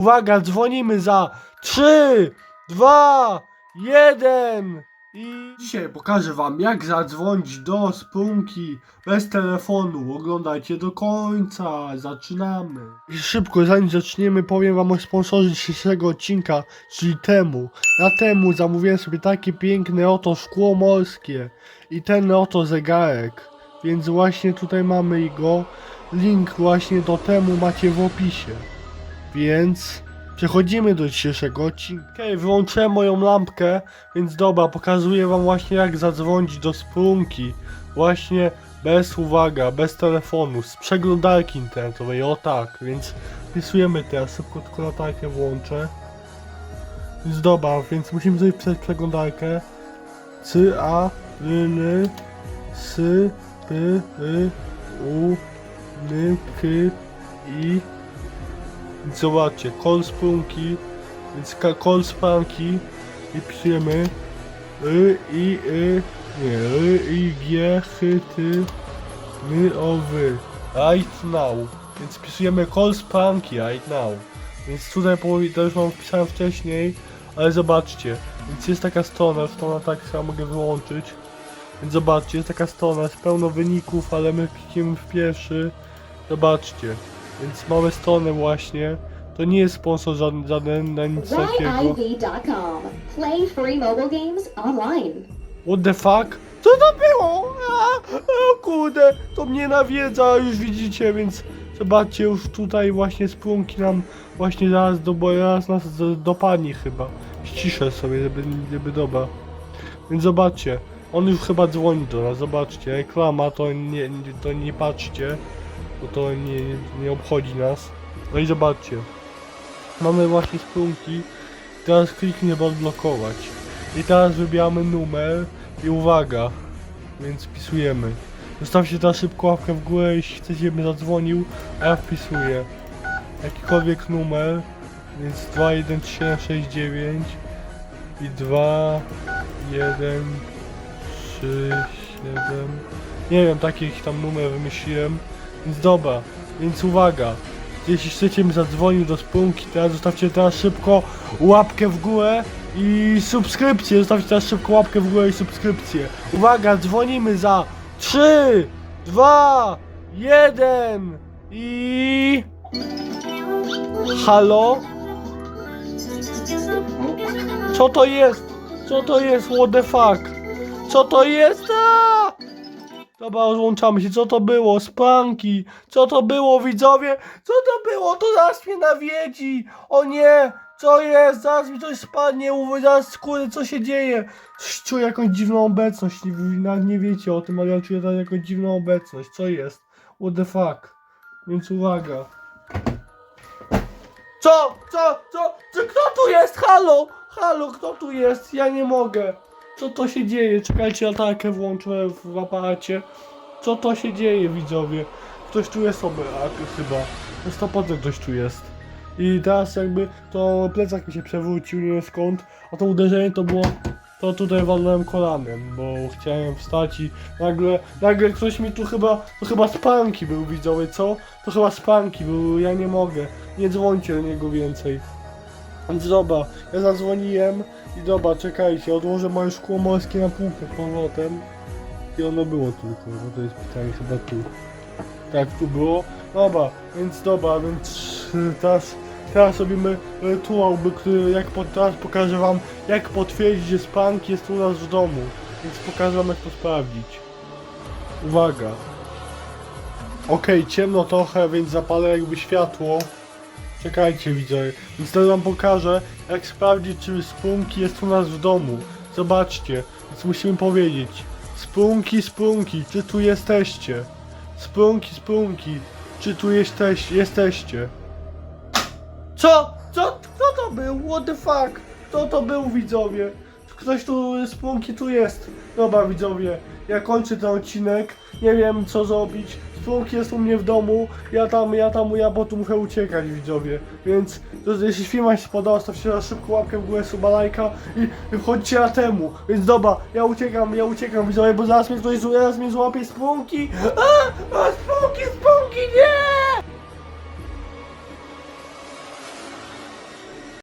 Uwaga, dzwonimy za 3, 2, 1 i dzisiaj pokażę wam jak zadzwonić do spółki bez telefonu. Oglądajcie do końca, zaczynamy. I szybko, zanim zaczniemy, powiem wam o sponsorze dzisiejszego odcinka, czyli temu. Na temu zamówiłem sobie takie piękne oto szkło morskie i ten oto zegarek. Więc właśnie tutaj mamy go. Link właśnie do temu macie w opisie. Więc przechodzimy do dzisiejszego odcinka. Okej, wyłączyłem moją lampkę, więc dobra, pokazuję wam właśnie jak zadzwonić do spółki. Właśnie bez uwaga, bez telefonu, z przeglądarki internetowej, o tak, więc wpisujemy teraz, szybko tylko latarkę włączę. Więc dobra, więc musimy sobie wpisać przeglądarkę. C, A, L, S, P, Y, U, N, K, I, zobaczcie, kol spółki, więc ka- kol spranki i pisujemy y, i, y, nie, y, i, g, ch, ty, my, o, wy, right now, więc pisujemy call spranki right now, więc tutaj to już mam wpisałem wcześniej, ale zobaczcie, więc jest taka strona, strona tak chyba mogę wyłączyć, więc zobaczcie, jest taka strona, jest pełno wyników, ale my klikniemy w pierwszy, zobaczcie, więc mamy stronę właśnie. To nie jest sponsor żaden, żaden na nic takiego. Play free mobile games online. What the fuck? Co to było? A, o kurde, to mnie nawiedza, już widzicie, więc zobaczcie, już tutaj właśnie spółki nam właśnie zaraz do, bo zaraz nas do- dopadnie chyba. Ściszę sobie, żeby, żeby dobra. Więc zobaczcie, on już chyba dzwoni do nas, zobaczcie, reklama to nie, to nie patrzcie, bo to nie, nie obchodzi nas. No i zobaczcie, mamy właśnie spółki, teraz kliknę odblokować. I teraz wybieramy numer i uwaga, więc wpisujemy. Zostawcie teraz szybko łapkę w górę, jeśli chcecie, żebym zadzwonił, a ja wpisuję. Jakikolwiek numer, więc 21769 i 2 1 3 7 nie wiem, taki tam numer wymyśliłem, więc dobra, więc uwaga, jeśli chcecie mi zadzwonił do spółki, teraz zostawcie teraz szybko łapkę w górę i subskrypcję. Zostawcie teraz szybko łapkę w górę i subskrypcję. Uwaga, dzwonimy za 3, 2, 1 i... Halo? Co to jest? Co to jest? What the fuck? Co to jest? A! Dobra, rozłączamy się. Co to było? Spanki. Co to było, widzowie? Co to było? To zaraz mnie nawiedzi. O nie! Co jest? Zaraz mi coś spadnie. Uwy, zaraz skóry, co się dzieje? Czuję jakąś dziwną obecność. Nie, nawet nie wiecie o tym, ale ja czuję teraz jakąś dziwną obecność. Co jest? What the fuck? Więc uwaga. Co? Co? Co? Co? Kto tu jest? Halo? Halo, kto tu jest? Ja nie mogę. Co to się dzieje? Czekajcie, latarkę włączę w aparacie. Co to się dzieje, widzowie? Ktoś tu jest sobie, chyba. Na 100% ktoś tu jest. I teraz jakby to plecak mi się przewrócił, nie wiem skąd, a to uderzenie to było, to tutaj walnąłem kolanem, bo chciałem wstać i nagle, nagle ktoś mi tu chyba, to chyba spanki był widzowie, co? To chyba spanki był, ja nie mogę, nie dzwońcie do niego więcej. Więc dobra, ja zadzwoniłem i dobra, czekajcie, odłożę moje szkło morskie na półkę powrotem. I ono było tylko, bo to jest pytanie chyba tu. Tak, tu było. Dobra, więc dobra, więc y, teraz, teraz robimy rytuał, który, jak po, teraz pokażę wam, jak potwierdzić, że spank jest u nas w domu. Więc pokażę wam, jak to sprawdzić. Uwaga. Okej, ciemno trochę, więc zapalę jakby światło. Czekajcie widzowie, więc teraz wam pokażę jak sprawdzić czy spunki jest u nas w domu. Zobaczcie, więc musimy powiedzieć Spunki, spunki, czy tu jesteście? Spunki, spunki, czy tu jesteś, jesteście? Co? Co? Kto to był? What the fuck? Kto to był widzowie? Ktoś tu, spunki tu jest. Dobra widzowie, ja kończę ten odcinek, nie wiem co zrobić. Spunk jest u mnie w domu, ja tam, ja tam, ja po tu muszę uciekać widzowie. Więc to, jeśli film się spodobał, stawcie na szybko łapkę w górę, suba lajka i, i wchodźcie na temu. Więc dobra, ja uciekam, ja uciekam widzowie, bo zaraz mnie ktoś, zaraz mnie złapie spunki. A, a spunki, spunki, nie!